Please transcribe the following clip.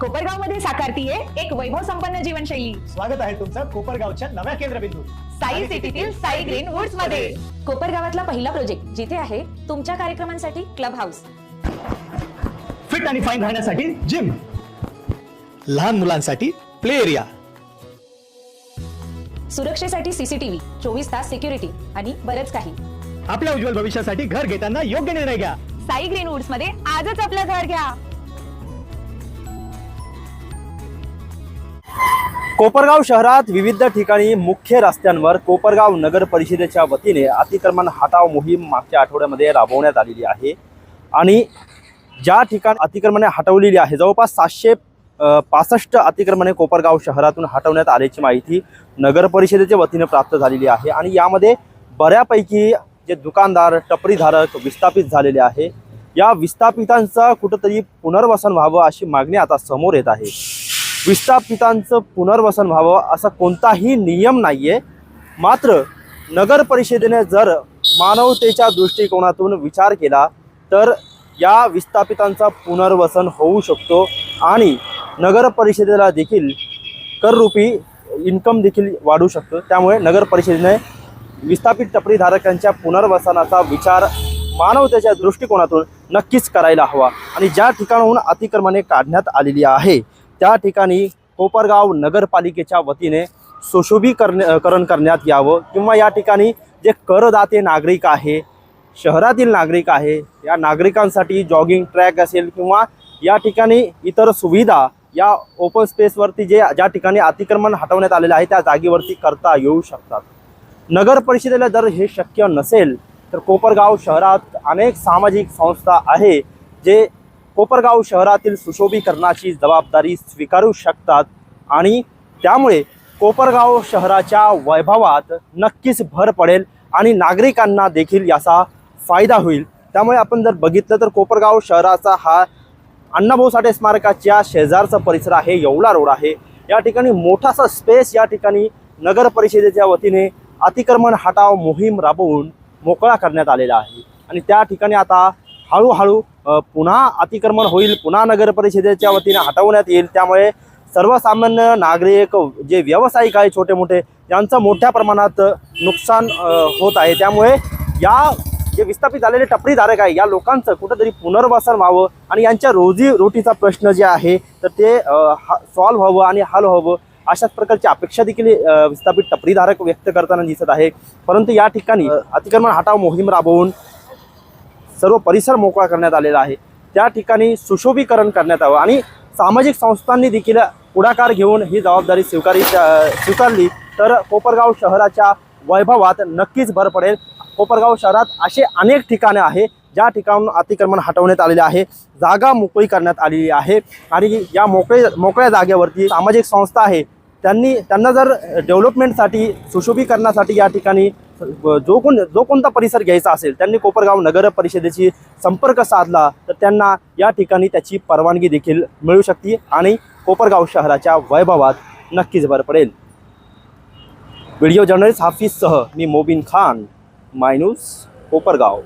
कोपरगावमध्ये साकारतीये एक वैभव संपन्न जीवनशैली. स्वागत आहे तुमचं कोपरगावच्या नव्या केंद्रबिंदू. साई सिटीतील साई ग्रीन वुड्समध्ये कोपरगावातला पहिला प्रोजेक्ट जिथे आहे तुमच्या कार्यक्रमांसाठी क्लब हाऊस फिट आणि फाईन राहण्यासाठी जिम लहान मुलांसाठी प्ले एरिया सुरक्षेसाठी सीसीटीव्ही चोवीस तास सिक्युरिटी आणि बरेच काही. आपल्या उज्ज्वल भविष्यासाठी घर घेताना योग्य निर्णय घ्या. साई ग्रीन वुड्समध्ये आजच आपलं घर घ्या. कोपरगाव शहरात विविध ठिकाणी मुख्य रस्त्यांवर कोपरगाव नगर परिषदेच्या वतीने अतिक्रमण हटाव मोहीम मागच्या आठवड्यामध्ये राबवण्यात आलेली आहे. आणि ज्या ठिकाणी अतिक्रमणे हटवलेली आहे जवळपास सातशे पासष्ट अतिक्रमणे कोपरगाव शहरातून हटवण्यात आल्याची माहिती नगर परिषदेच्या वतीने प्राप्त झालेली आहे. आणि यामध्ये बऱ्यापैकी जे दुकानदार टपरीधारक विस्थापित झालेले आहे. या विस्थापितांचा कुठंतरी पुनर्वसन व्हावं अशी मागणी आता समोर येत आहे. विस्थापितांचं पुनर्वसन व्हावं असा कोणताही नियम नाहीये. मात्र नगर परिषदेने जर मानवतेच्या दृष्टिकोनातून विचार केला तर या विस्थापितांचा पुनर्वसन होऊ शकतो आणि नगर परिषदेला देखील कररूपी इन्कम देखील वाढू शकतो. त्यामुळे नगर परिषदेने विस्थापित टपरीधारकांच्या पुनर्वसनाचा विचार मानवतेच्या दृष्टिकोनातून नक्कीच करायला हवा आणि ज्या ठिकाणाहून अतिक्रमणे काढण्यात आलेली आहे त्या ठिकाणी कोपरगाव नगरपालिकेच्या वतीने सुशोभीकरण करण करण्यात यावं किंवा या ठिकाणी जे करदाते नागरिक आहे शहरातील नागरिक आहे या नागरिकांसाठी जॉगिंग ट्रॅक असेल किंवा या ठिकाणी इतर सुविधा या ओपन स्पेसवरती जे ज्या ठिकाणी अतिक्रमण हटवण्यात आलेलं आहे त्या जागेवरती करता येऊ शकतात. नगर परिषदेला जर हे शक्य नसेल तर कोपरगाव शहरात अनेक सामाजिक संस्था आहे जे कोपरगाव शहरातील सुशोभीकरणाची जबाबदारी स्वीकारू शकतात आणि त्यामुळे कोपरगाव शहराच्या वैभवात नक्कीच भर पडेल आणि नागरिकांना देखील याचा फायदा होईल. त्यामुळे आपण जर बघितलं तर कोपरगाव शहराचा हा अण्णाभाऊ साठे स्मारकाच्या शेजारचा परिसर आहे येवला रोड आहे. या ठिकाणी मोठासा स्पेस या ठिकाणी नगर परिषदेच्या वतीने अतिक्रमण हटाव मोहीम राबवून मोकळा करण्यात आलेला आहे. आणि त्या ठिकाणी आता हळूहळू पुन्हा अतिक्रमण होईल पुन्हा नगर परिषदेच्या वतीने हटवण्यात येईल. त्यामुळे सर्वसामान्य नागरिक जे व्यावसायिक आहे छोटे मोठे यांचं मोठ्या प्रमाणात नुकसान होत आहे. त्यामुळे या जे विस्थापित झालेले टपरीधारक आहे या लोकांचं कुठंतरी पुनर्वसन व्हावं आणि यांच्या रोजी रोटीचा प्रश्न जे आहे तर ते सॉल्व्ह व्हावं आणि हल व्हावं अशाच प्रकारची अपेक्षा देखील विस्थापित टपरीधारक व्यक्त करताना दिसत आहे. परंतु या ठिकाणी अतिक्रमण हटाव मोहीम राबवून सर्व परिसर मोकळा करण्यात आलेला आहे. त्या ठिकाणी सुशोभीकरण करण्यात यावं आणि सामाजिक संस्थांनी देखील पुढाकार घेऊन ही जबाबदारी स्वीकारी स्वीकारली. तर कोपरगाव शहराच्या वैभवात नक्कीच भर पडेल. कोपरगाव शहरात असे अनेक ठिकाणं आहे ज्या ठिकाणून अतिक्रमण हटवण्यात आलेले आहे. जागा मोकळी करण्यात आलेली आहे. आणि या मोकळे मोकळ्या जागेवरती सामाजिक संस्था आहे. त्यांनी त्यांना जर डेव्हलपमेंटसाठी सुशोभीकरणासाठी या ठिकाणी जो कोण जो कोणता परिसर घ्यायचा असेल त्यांनी कोपरगाव नगर परिषदेशी संपर्क साधला तर त्यांना या ठिकाणी त्याची परवानगी देखील मिळू शकते आणि कोपरगाव शहराच्या वैभवात नक्कीच भर पडेल. व्हिडिओ जर्नलिस्ट हाफिजसह मी मोबिन खान मायनूस कोपरगाव.